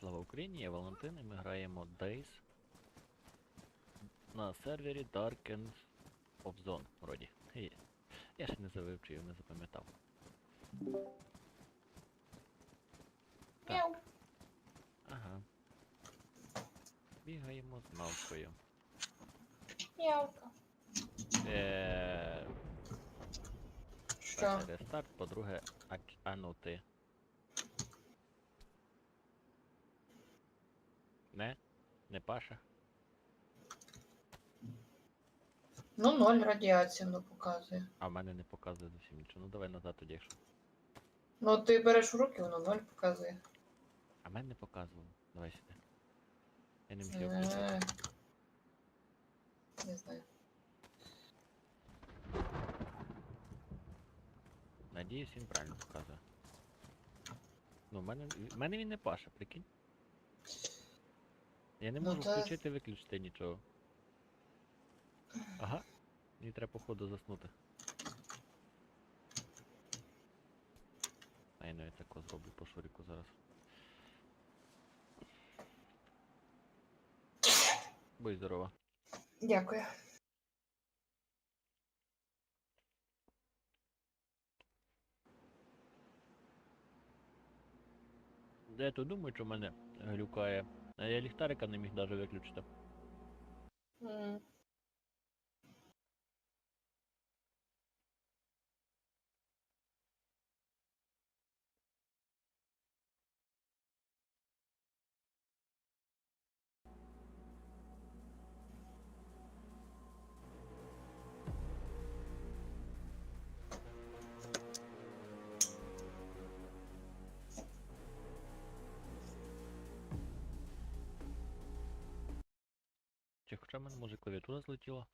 Слава Україні, я Валентин, і ми граємо Days на сервері Dark End of Zone, вроді. Я ще не завивчив, не запам'ятав. Так. Мяу. Ага. Бігаємо з мавкою. Мявка. Е, Що? рестарт, по-друге, а, а ну ти. Не? Не Паша? Ну, ноль радіації воно показує. А в мене не показує зовсім нічого. Ну давай назад тоді, якщо. Ну, ти береш в руки, воно ноль показує. А в мене не показувало. Давай сюди. Я не міг його включити. Е, Не знаю. Надіюсь, він правильно показує. Ну, в мене, в мене він не паша, прикинь. Я не Ну, можу та- включити, виключити нічого. Ага. Мені треба походу заснути. А я навіть тако зроблю по шуріку зараз. Будь здорова. Дякую. Де я то думаю, що мене глюкає. Я ліхтарика не міг навіть виключити. М. хоча в мене може клавіатура злетіла?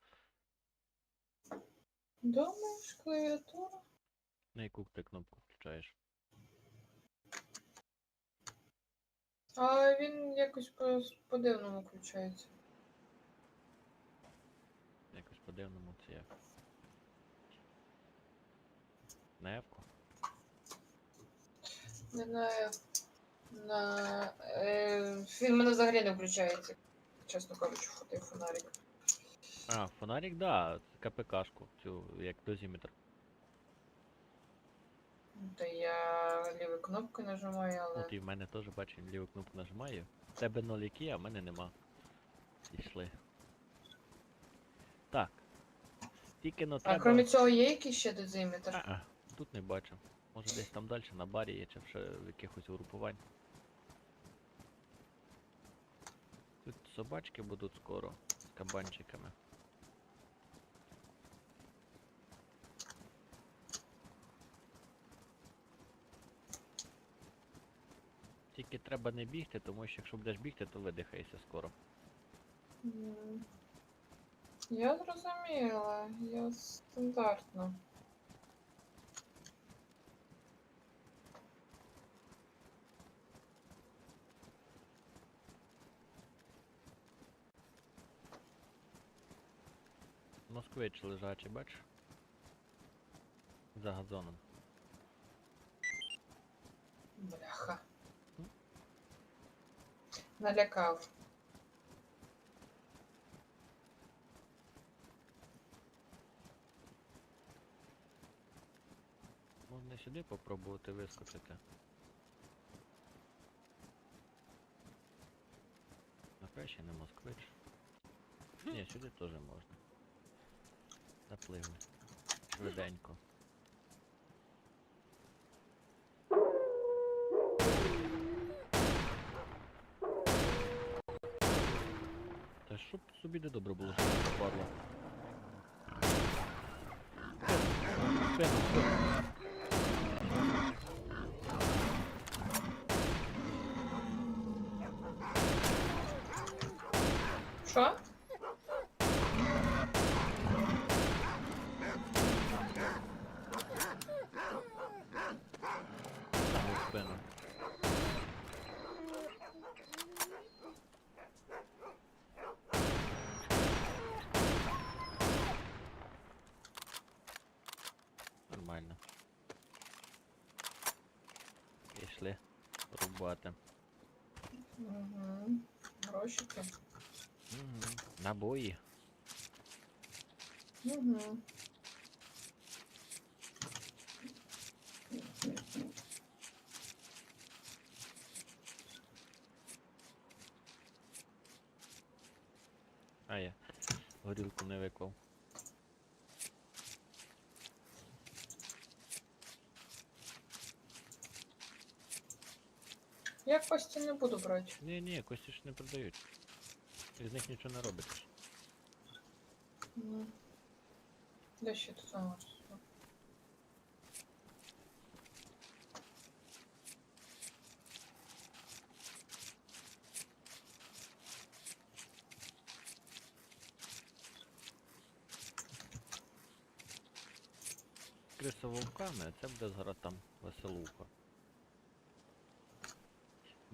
Думаєш, клавіатура? На яку ти кнопку включаєш? А він якось по- по-дивному включається. Якось по-дивному це як. На F-ку? Не знаю. На... Е, він мене взагалі не включається. Чесно кажучи, фото фонарик. А, фонарик, да, КПКшку, цю як дозиметр. Та я лівою кнопкою нажимаю, але. От і в мене теж бачу, ліву кнопку нажимаю. В тебе ноліки, а в мене нема. Пішли. Так. Тільки но А треба. крім цього є якийсь ще дозиметр? А-а, тут не бачу. Може десь там далі на барі є, чи ще в якихось угрупувань. Тут собачки будуть скоро з кабанчиками. Тільки треба не бігти, тому що якщо будеш бігти, то видихаєшся скоро. Я зрозуміла, я стандартно. Москвич лежачий, бач? За газоном. Бляха. Налякав. Можна сюди попробувати вискочити. А краще не москвич. Ні, сюди теж можна. Запливли. Швиденько. Та щоб собі не добре було, що не попадло. Що? Пішли рубати. Ящики. Угу. Набої. Угу. А я горілку не виклав. Я кості не буду брати. Ні, ні, кості ж не продають. Із них нічого не робиш. М. Де ще тут саме? Криса вовками, а це буде зараз там веселуха.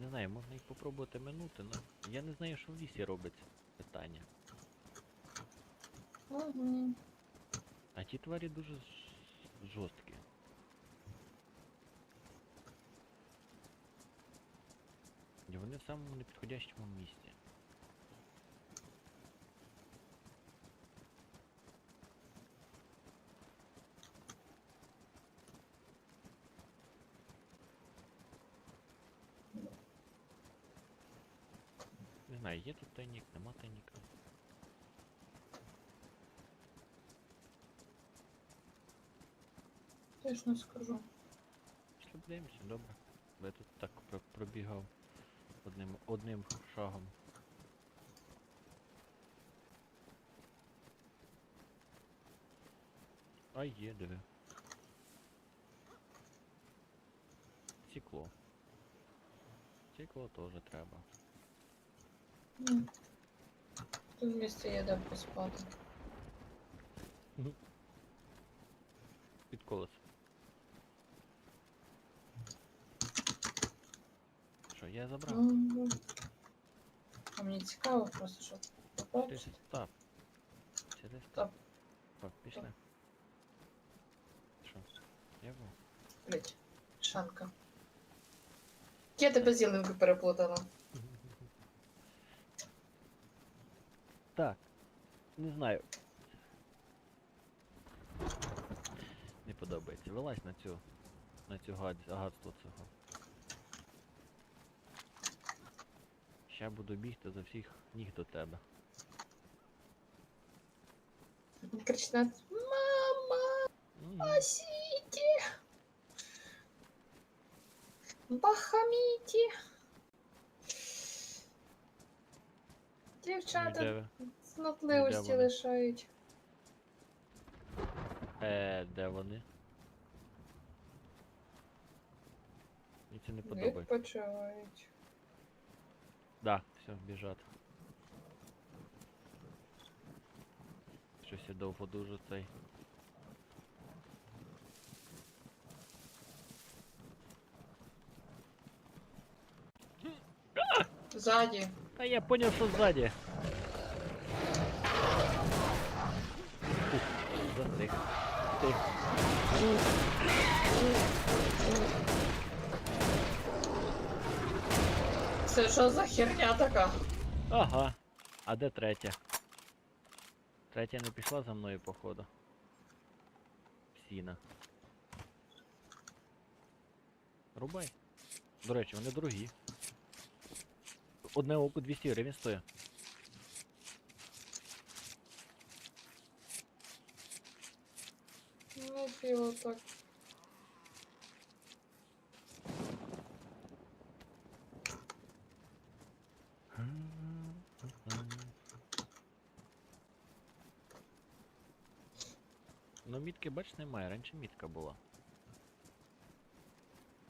Не знаю, можна їх попробувати минути, але я не знаю, що в лісі робиться. Питання. Угу. А ті тварі дуже жорсткі. І вони в самому непідходящому місці. Не знаю, тайник, нема тайника. Теж не скажу. Пішли добре. Я тут так пробігав одним, одним шагом. А є, диви. Стекло. Стекло теж треба. Тут місце є де поспати. Під колесо. Що, я забрав? Мгм. А мені цікаво просто, щоб Ти побачити. став. Через Стоп. О, пішли. Що? Я був. Блять, шанка. Я тебе з ялинкою переплутала. Так. Не знаю. Не подобається. Вилазь на цю. На цю гадство цього. Ща буду бігти за всіх ніг до тебе. Кричить на Мама, спасите! Бахаміті! Ну, Дівчата цнотливості Де вони? лишають. Е, де вони? Мені це не подобається. Відпочивають. Да, все, біжать. Щось я довго дуже цей. Ззаді. А я понял, що ззаді. Затих. Тих. Це що за херня така? Ага. А де третя? Третя не пішла за мною, походу. Сіна. Рубай. До речі, вони дорогі. Одне око 200 гривень стоїть. Не філо так. Ну мітки, бач, немає, раніше мітка була.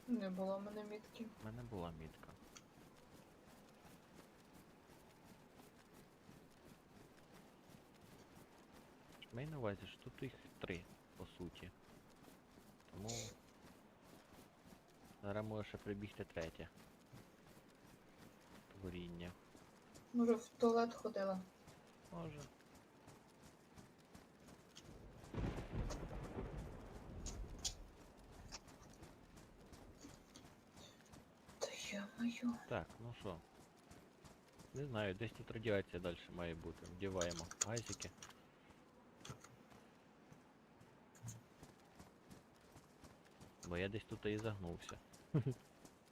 Не було в мене мітки. У мене була мітка. Маю на увазі, що тут їх три, по суті. Тому. Зараз може ще прибігти третє. Творіння. Може в туалет ходила. Може. Та я-мою. Так, ну що. Не знаю, десь тут радіація далі має бути. Вдіваємо газики. Бо я десь тут і загнувся.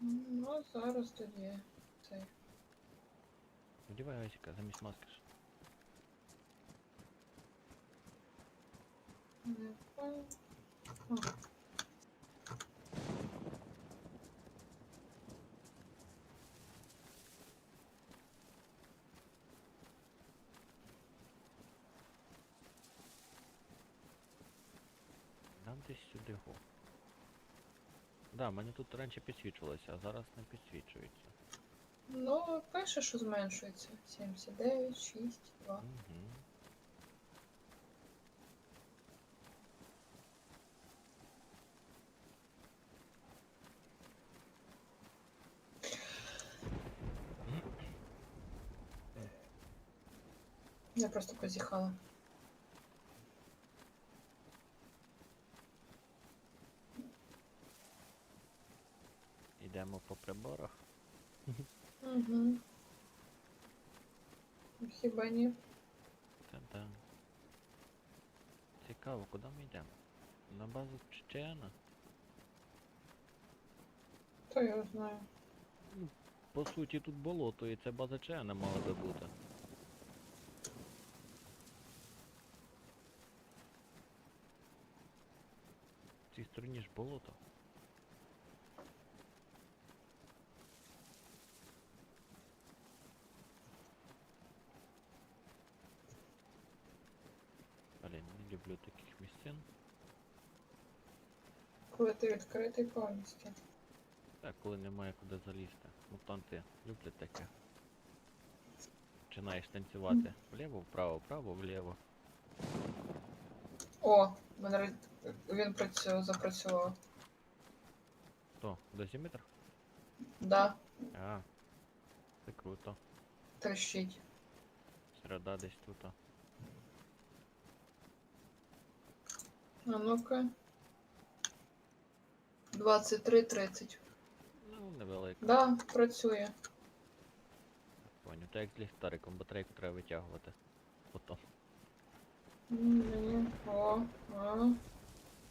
Ну, зараз тоді цей. Вдівай Айсіка, замість маски ж. Не впав. А, Нам десь сюди го. Да, мене тут раніше підсвічувалося, а зараз не підсвічується. Ну, пише, що зменшується. 79, 6, 2. Угу. Я просто позіхала. Йдемо по приборах. Угу. Хіба ні? Та-да. Цікаво, куди ми йдемо? На базу Чечена? То я знаю. По суті, тут болото, і це база Чечена мала би бути. В цій стороні ж болото. Блін, не люблю таких місцин. Коли ти відкритий повністю. Так, коли немає куди залізти. Мутанти люблять таке. Починаєш танцювати вліво, вправо, вправо, вліво. О, мене він працював, запрацював. То, дозіметр? Да, А, це круто. трещить. Середа десь тут. А ну-ка. 23.30. Ну, невелика. Да, працює. Поняв. Так як з ліхтариком, батарейку треба витягувати. Потім. Мгм. О, о.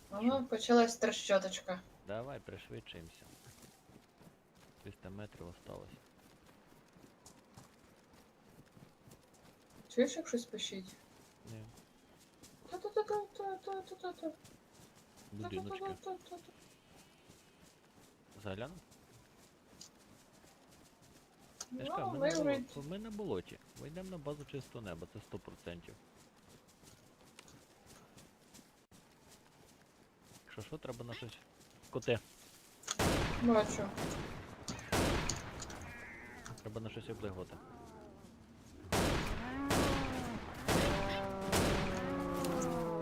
Ага, почалась трещоточка. Давай, пришвидшимося. 300 метрів осталось. Чуєш, як щось пишіть? Будиночки. Загляну? Я ж Ну, ми, ми на боло- ми на болоті. Ми йдемо на базу чистого неба, це 100%. Якщо що, треба на щось. Коте, Бачу. треба на щось облигувати.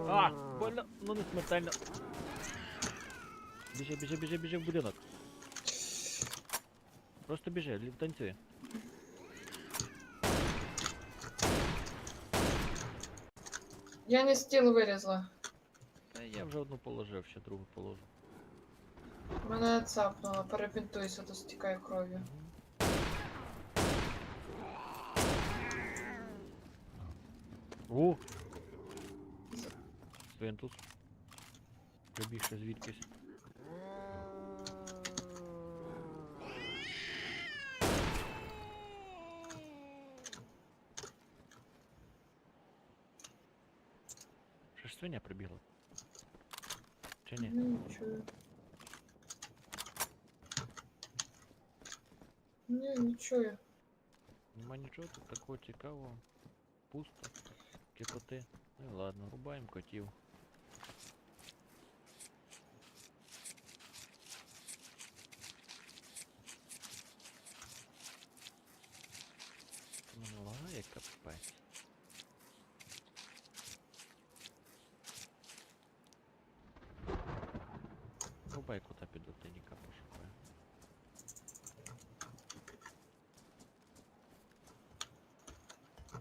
А! Больно! Ну не смертельно. Біжи, біжи, біжи, біжи в будинок. Просто біжи, лі- танцюй. Я не стіл вилізла. Та я вже одну положив, ще другу положу. Мене цапнуло, перебінтуйся, то стікає кров'ю. О! Свинтус. Прибіг ще звідкись. Ще ж свиня прибігла. Чи ні? Не чую. Ні, не чую. Нема нічого тут такого цікавого. Пусто. Кипоти. Ну і ладно, рубаємо котів. Ну лагає капець. Рубай кута піду, ти ніка пошукаю.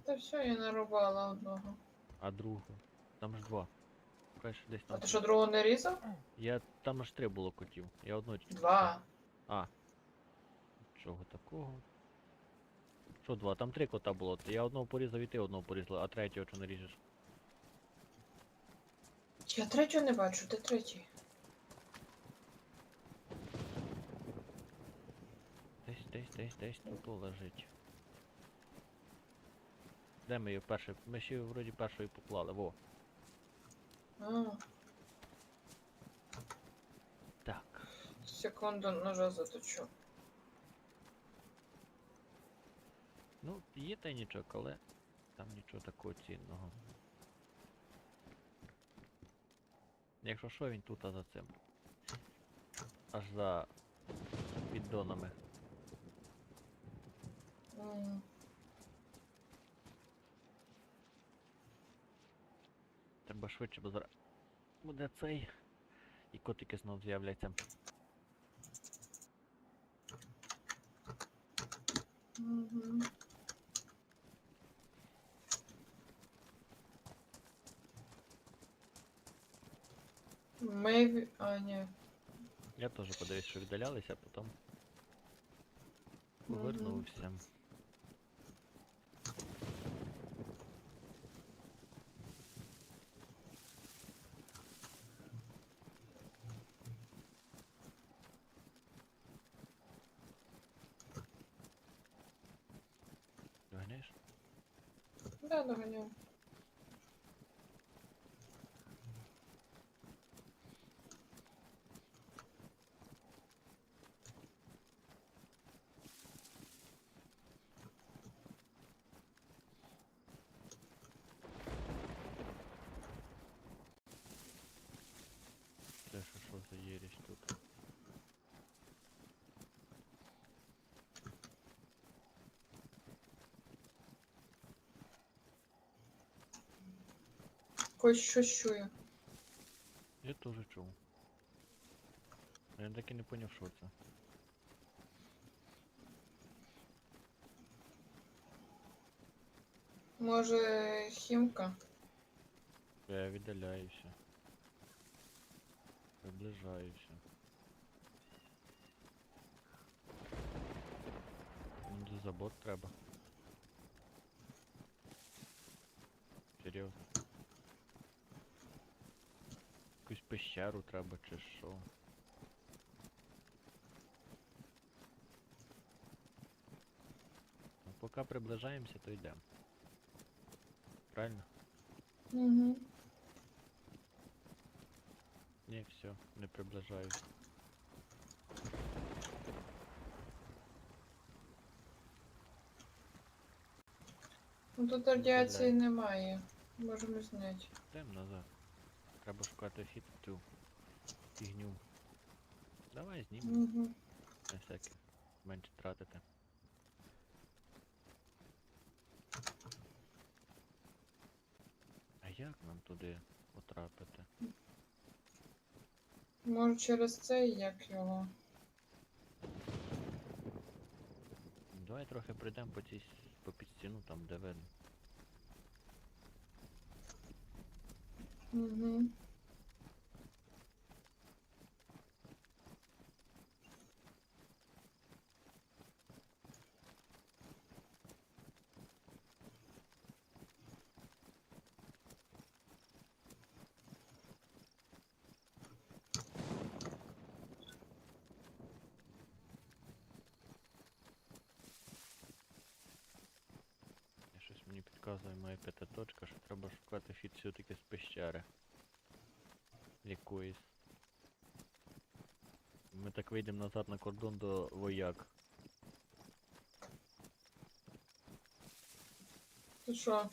Та все, я нарубала одного. А другу? Там ж два. Краще десь А там. ти що другого не різав? Я там аж три було котів. Я тільки. Два. А. Чого такого? Що два? Там три кота було. Я одного порізав і ти одного порізала, а третього чого не ріжеш? Я третього не бачу, де третій? Десь, десь, тут лежить. Де ми її перше? Ми ще її вроді першої поклали, во. А, Так. секунду, ножа заточу. Ну, є тайнічок, але там нічого такого цінного. Якщо що, він тут а за цим. Аж за піддонами. Треба швидше, бо зараз буде цей. І котики знов з'являться. Ми... А, ні. Я теж подивився, що віддалялися, а потім повернувся. Да, доганяю. Хоч щось чую. Я теж чув. Я так і не поняв, що це. Може, хімка? Я віддаляюся. Приближаюся. Ну, за забор треба. Серйозно. Якусь пещеру треба чи що. Ну, поки приближаємося, то йдемо. Правильно? Угу. Ні, все, не приближаюсь. Ну тут радіації немає. Можемо зняти. Йдемо назад. Треба шукати в цю фігню. Давай знімемо, Угу. на всяке. Менше тратити. А як нам туди потрапити? Може через це як його. Давай трохи прийдемо по цій по під стіну там, де видно. Угу. Я щось мені підказує моя п'ята точка, що треба шукати вхід все-таки з пещери. Якоїсь. Ми так вийдемо назад на кордон до вояк. Ти що?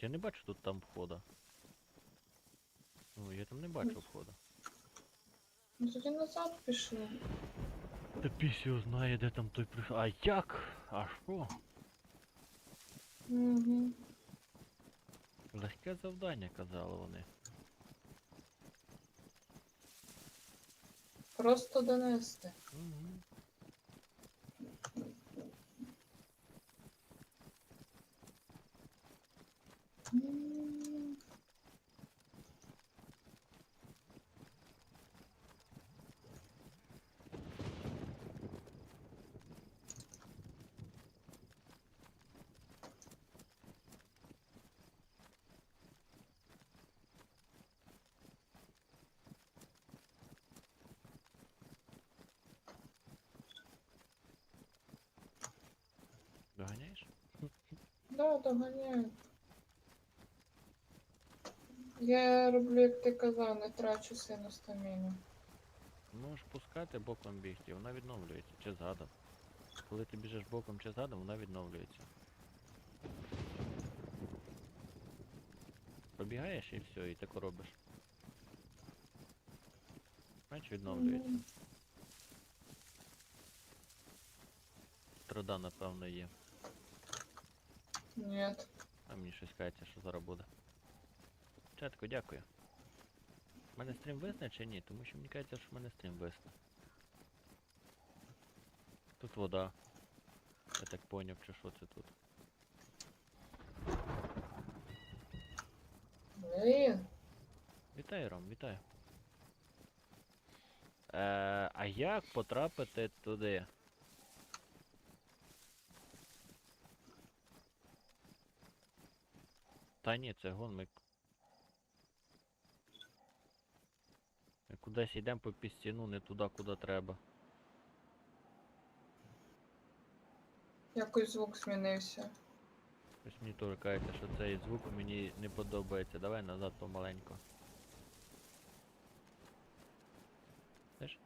Я не бачу тут там входа. Ну, я там не бачу Ну. входа. Ну тоді назад пішли. Та його знає, де там той прийшов. А як? А що? Угу. Легке завдання, казали вони. Просто донести. Угу. М. Да, доганяю. Я роблю, як ти казав, не трачу сильно стаміну. Можеш пускати боком бігти, вона відновлюється, чи задом. Коли ти біжиш боком чи задом, вона відновлюється. Пробігаєш і все, і так робиш. Бач, відновлюється. М, Труда, напевно, є. Ні. А мені щось кається, що зараз буде. Чатко, дякую. У мене стрім висне чи ні? Тому що мені кажеться, що в мене стрім висне. Тут вода. Я так поняв, чи що це тут. Блін. Вітаю, Ром, вітаю. Е, а як потрапити туди? Та ні, це гон ми. Ми кудись йдемо по пістіну, не туди, куди треба. Якось звук змінився. Ось мені теж кажеться, що цей звук мені не подобається. Давай назад помаленько. Знаєш?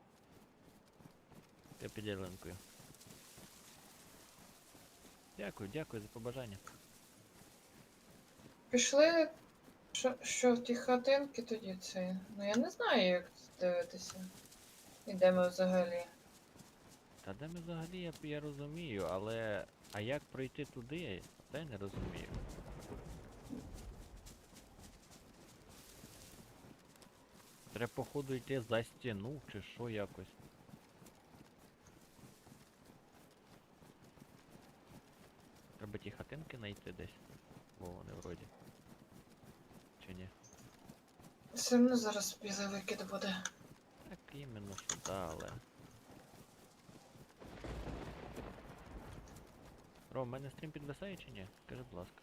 Я під ялинкою. Дякую, дякую за побажання. Пішли. Що, що в ті хатинки тоді це? Ну я не знаю, як дивитися. І де ми взагалі. Та де ми взагалі я, я розумію, але. А як пройти туди, це я не розумію. Треба походу йти за стіну чи що якось. Треба ті хатинки знайти десь. Бо вони вроді. Чи ні? Все одно зараз білий викид буде. Так іменно що да, але. Ром, у мене стрім підвисає чи ні? Скажи, будь ласка.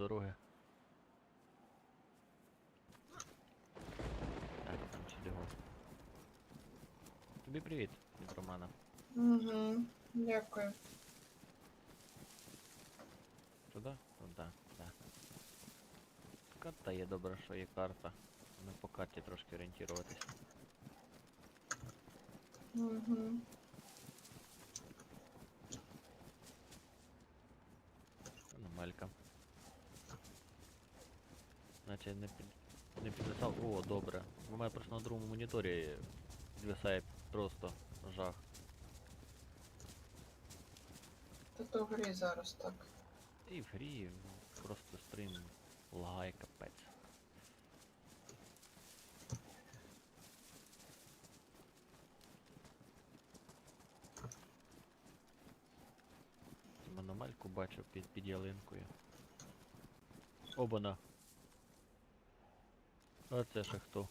дороги. Так, там чудово. Тобі привіт від Романа. Угу. Дякую. Туди? Туди, да. Карта є добре, що є карта. Ми по карті трошки орієнтуватись. Угу. Наче не під... не підвисав. О, добре. У мене просто на другому моніторі підвисає просто жах. Та то в грі зараз так. І в грі ну, просто стрім лагає капець. Там Аномальку бачив під, під ялинкою. Обана. А це ще хто?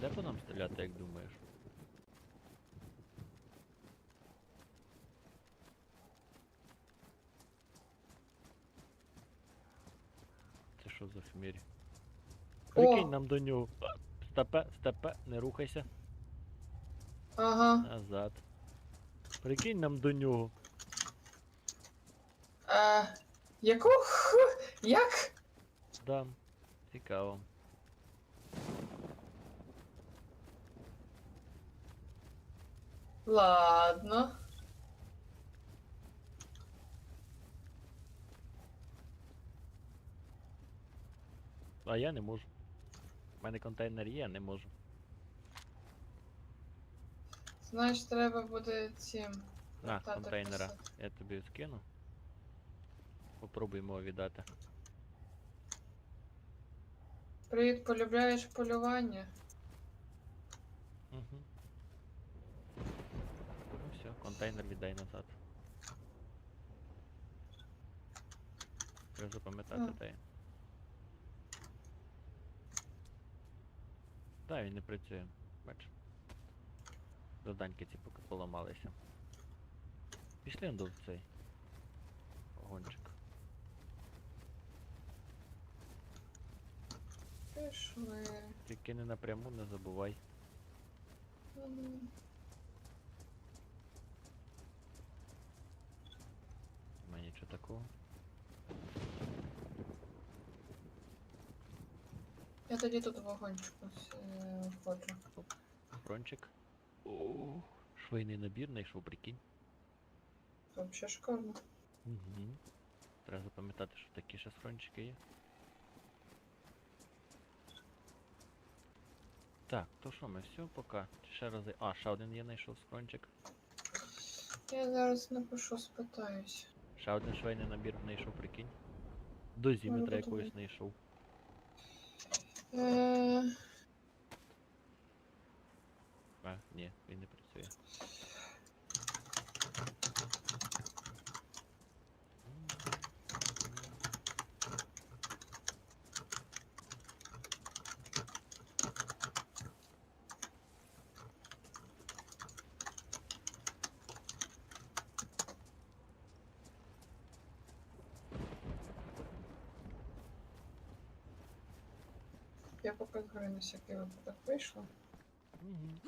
Де по нам стріляти, як думаєш? Це що за хмірь? Прикинь нам до нього. Степе, степе, не рухайся. Ага. Назад. Прикинь нам до нього. А, яку? ху- Як? Да. Цікаво. Ладно. А я не можу. У мене контейнер є, не можу. Знаєш, треба буде цим. На, контейнера. Я тобі скину. Попробуємо віддати. Привіт, полюбляєш полювання? Угу. Ну все, контейнер віддай назад. Треба запам'ятати А. те. Та, він не працює. Бач. Завданьки ці поки поламалися. Пішли до цей. Огончик. Пішли. Тільки не напряму не забувай. Нема нічого такого. Я тоді тут вагончику е, входжу. Фрончик. О, швейний набір знайшов, прикинь. Взагалі шикарно. Угу. Треба запам'ятати, що такі ще фрончики є. Так, то що ми все поки? Ще рази. А, ще один я знайшов скрончик. Я зараз напишу, спитаюсь. Ще один швейний набір знайшов, прикинь. До зіметра треба якогось знайшов. Е, А, ні, він не працює. Я поки з гри на всякий випадок вийшла. Мгм.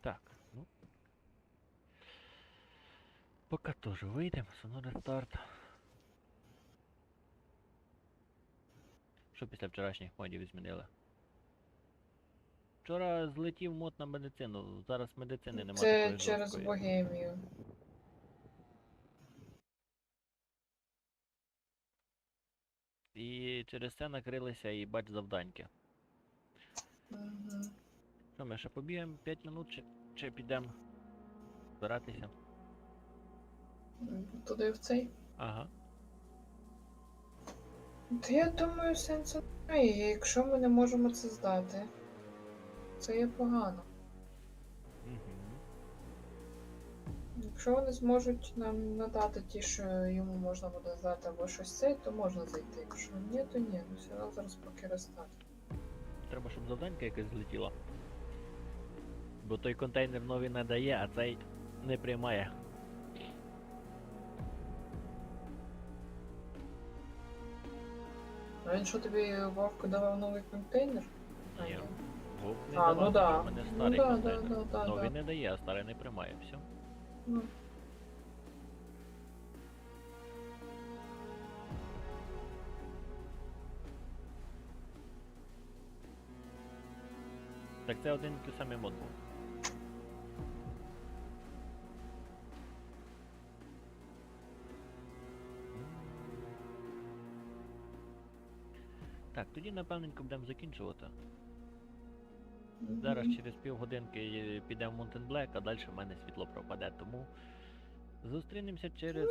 Так, ну. Поки теж вийдемо, соно рестарт. Що після вчорашніх модів змінили? Вчора злетів мод на медицину, зараз медицини немає. Це через богемію. І через це накрилися і бач завданьки. Угу. Що, ми ще побігаємо 5 минут чи, чи підемо збиратися? Туди в цей. Ага. Та я думаю, сенсу немає, якщо ми не можемо це здати. Це є погано. Якщо вони зможуть нам надати ті, що йому можна буде здати або щось це, то можна зайти. Якщо ні, то ні. Ну все одно зараз поки рестарт. Треба, щоб завданька якась злетіла. Бо той контейнер новий не дає, а цей не приймає. А він що тобі Вовку давав новий контейнер? Ні. Вовк не А, давав, ну да. Мене Ну старий да, да, контейнер. да, да, Новий да. не дає, а старий не приймає. Все. Ну. Так це один і той самий мод був. Так, тоді напевненько будемо закінчувати. Зараз через півгодинки підемо в Mountain Black, а далі в мене світло пропаде, тому зустрінемося через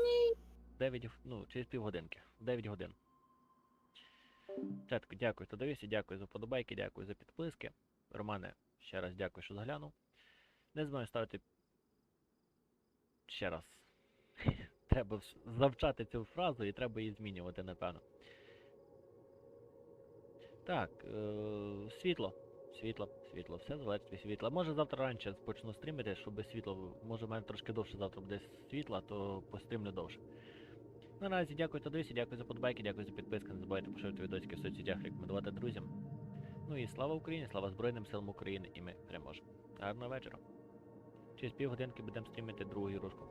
9, ну, через півгодинки. 9 годин. Чатко, дякую, хто дивився, дякую за вподобайки, дякую за підписки. Романе, ще раз дякую, що заглянув. Не забувай ставити ще раз. треба завчати цю фразу і треба її змінювати, напевно. Так, е- світло. Світло, світло, все залежить від світла. Може завтра раніше почну стрімити, щоб світло. Може в мене трошки довше завтра буде світла, то пострімлю довше. Наразі дякую за дивися, дякую за подбайки, дякую за підписки. Не забувайте поширити відосики в соцсетях, рекомендувати друзям. Ну і слава Україні, слава Збройним силам України, і ми переможемо. Гарного вечора. Через півгодинки будемо стрімити другу ігрушку.